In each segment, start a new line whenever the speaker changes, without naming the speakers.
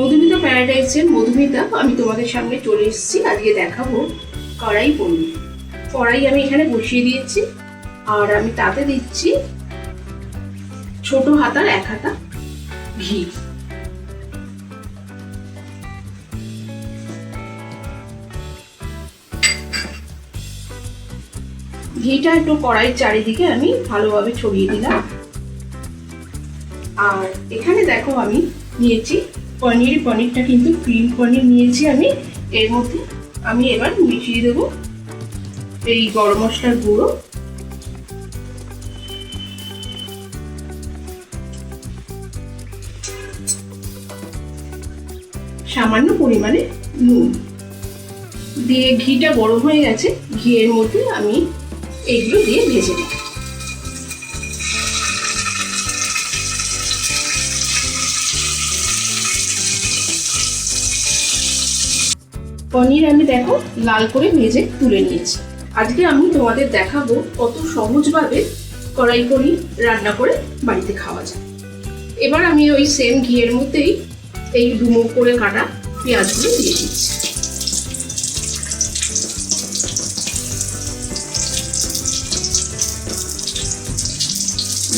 মধুমিতা প্যারাডাইসের মধুমিতা, আমি তোমাদের সামনে চলে এসেছি। আজকে দেখাবো কড়াই পনির। কড়াই আমি এখানে বসিয়ে দিয়েছি, আর আমি তাতে দিচ্ছি ছোট হাতার এক হাতা ঘি। ঘিটা একটু কড়াইয়ের চারিদিকে আমি ভালোভাবে ছড়িয়ে দিলাম। আর এখানে দেখো আমি নিয়েছি। পনির, পনিরটা কিন্তু ক্রিম পনির নিয়েছি আমি। এর মধ্যে আমি এবার মিশিয়ে দেবো এই গরম মশলার গুঁড়ো। সামান্য পরিমাণে নুন। দিয়ে ঘিটা গরম হয়ে গেছে, ঘিয়ের মধ্যে আমি এইগুলো দিয়ে ভেজে নেব। পনির আমি দেখো লাল করে ভেজে তুলে নিয়েছি। আজকে আমি তোমাদের দেখাবো কত সহজভাবে কড়াই পনির রান্না করে বাড়িতে খাওয়া যায়। এবার আমি ওই সেম ঘিয়ের মধ্যেই এই ডুমো করে কাটা পেঁয়াজগুলো দিয়ে দিচ্ছি।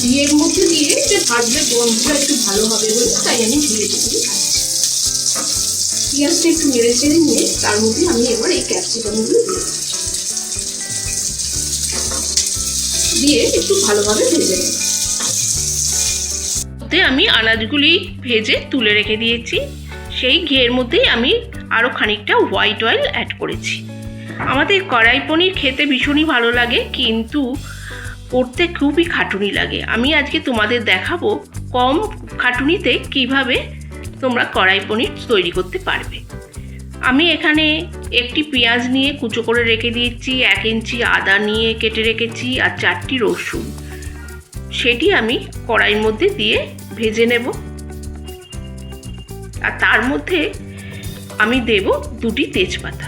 ঘিয়ের মধ্যে দিয়ে এটা ভাজলে গন্ধটা একটু ভালো হবে বলে তাই আমি ধীরে ধীরে পেঁয়াজটা একটু নেড়ে চেড়ে নিয়ে তার মধ্যে আমি এবার এই ক্যাপসিকামগুলো দিয়ে। দিয়ে একটু ভালোভাবে ভেজে নেব আমি আনাজগুলি ভেজে তুলে রেখে দিয়েছি। সেই ঘিয়ের মধ্যেই আমি আরও খানিকটা হোয়াইট অয়েল অ্যাড করেছি। আমাদের কড়াই পনির খেতে ভীষণই ভালো লাগে, কিন্তু করতে খুবই খাটুনি লাগে। আমি আজকে তোমাদের দেখাবো কম খাটুনিতে কীভাবে তোমরা কড়াই পনির তৈরি করতে পারবে। আমি এখানে একটি পেঁয়াজ নিয়ে কুচো করে রেখে দিয়েছি, এক ইঞ্চি আদা নিয়ে কেটে রেখেছি আর চারটি রসুন। সেটি আমি কড়াইয়ের মধ্যে দিয়ে ভেজে নেব। আর তার মধ্যে আমি দেব দুটি তেজপাতা।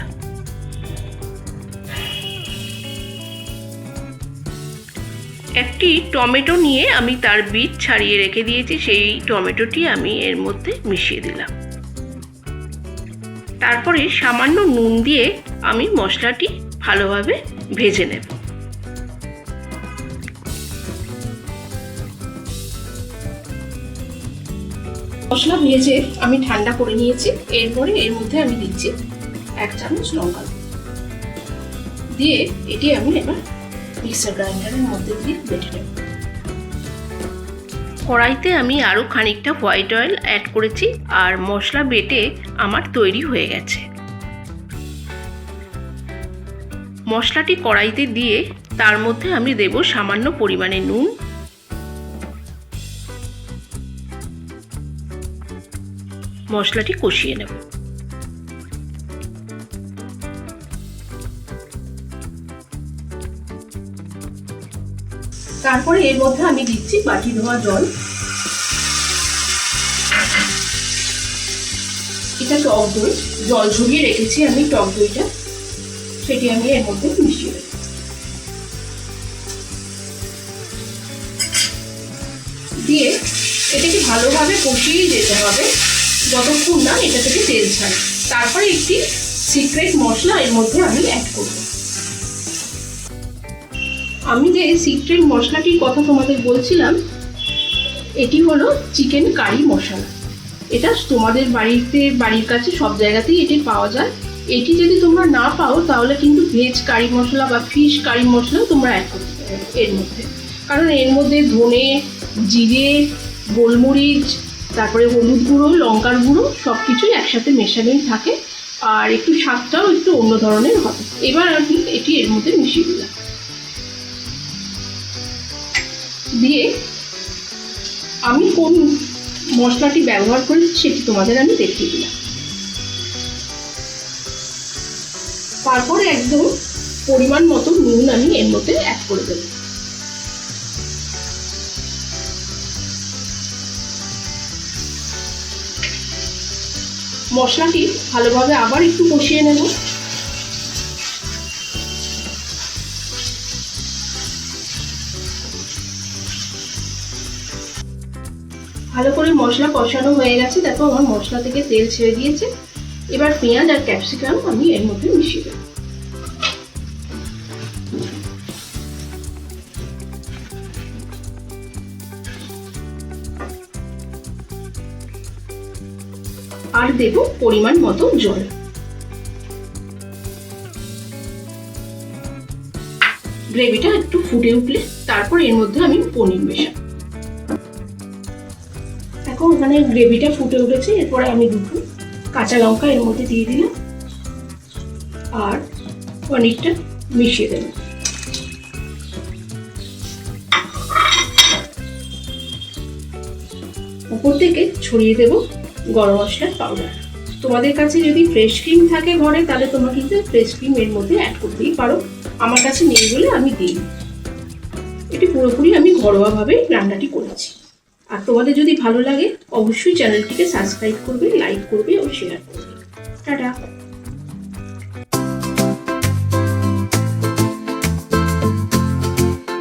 একটি টমেটো নিয়ে আমি তার বীজ ছাড়িয়ে রেখে দিয়েছি, সেই টমেটোটি আমি এর মধ্যে মিশিয়ে দিলাম। তারপরে সামান্য নুন দিয়ে আমি মশলাটি ভালোভাবে ভেজে নেব। মশলা ভেজে আমি ঠান্ডা করে নিয়েছি, এরপরে এর মধ্যে আমি দিচ্ছি এক চামচ লঙ্কা দিয়ে এটি আমি এবার মিক্সার গ্রাইন্ডারের মধ্যে দিয়ে বেটে নেব। কড়াইতে আমি আরও খানিকটা হোয়াইট অয়েল অ্যাড করেছি আর মশলা বেটে আমার তৈরি হয়ে গেছে। মশলাটি কড়াইতে দিয়ে তার মধ্যে আমি দেব সামান্য পরিমাণে নুন। মশলাটি কষিয়ে নেব। তারপরে এর মধ্যে আমি দিচ্ছি বাটি ধোয়া জল। এটা টক দই। জল ঝরিয়ে রেখেছি আমি টক দইটা। সেটি আমি এর মধ্যে মিশিয়ে দেবো দিয়ে এটাকে ভালোভাবে কষিয়ে যেতে হবে। যতক্ষণ না এটা থেকে তেল ছাড়ে। তারপরে একটি সিক্রেট মশলা এর মধ্যে আমি অ্যাড করব। আমি যে সিক্রেট মশলাটির কথা তোমাদের বলছিলাম, এটি হলো চিকেন কারি মশলা। এটা তোমাদের বাড়িতে, বাড়ির কাছে সব জায়গাতেই এটি পাওয়া যায়। এটি যদি তোমরা না পাও, তাহলে কিন্তু ভেজ কারি মশলা বা ফিশ কারি মশলাও তোমরা অ্যাড করতে এর মধ্যে। কারণ এর মধ্যে ধনে, জিরে, গোলমরিচ, তারপরে হলুদ গুঁড়ো, লঙ্কার গুঁড়ো সব কিছুই একসাথে মেশানোই থাকে। আর একটু স্বাদটাও একটু অন্য ধরনের হবে। এবার আমি এটি এর মধ্যে মিশিয়ে দিলাম। দিয়ে আমি কোন মশলাটি ব্যবহার করেছি সেটি তোমাদের আমি দেখিয়ে দিলাম। তারপরে একদম পরিমাণ মতো নুন আমি এর মধ্যে অ্যাড করে দেব। মশলাটি ভালোভাবে আবার একটু কষিয়ে নেব। ভালো করে মশলা কষানো হয়ে গেছে। দেখো, আমার মশলা থেকে তেল ছেড়ে দিয়েছে। এবার পেঁয়াজ আর ক্যাপসিকাম আমি এর মধ্যে মিশিয়ে দেবো। আর দেব পরিমাণ মতো জল। গ্রেভিটা একটু ফুটে উঠলে, তারপর এর মধ্যে আমি পনির মেশাবো। ওখানে গ্রেভিটা ফুটে উঠেছে, এরপরে আমি দুটো কাঁচা লঙ্কা এর মধ্যে দিয়ে দিলাম আর পনিরটা মিশিয়ে দেবো। উপর থেকে ছড়িয়ে দেব গরম মশলার পাউডার তোমাদের কাছে যদি ফ্রেশ ক্রিম থাকে ঘরে, তাহলে তোমরা কিন্তু ফ্রেশ ক্রিম এর মধ্যে অ্যাড করতেই পারো। আমার কাছে নেই বলে আমি দিই এটি পুরোপুরি আমি ঘরোয়াভাবে রান্নাটি করেছি। আর তোমাদের যদি ভালো লাগে, অবশ্যই চ্যানেলটিকে সাবস্ক্রাইব করবে লাইক করবে, ও শেয়ার করবে। টাটা।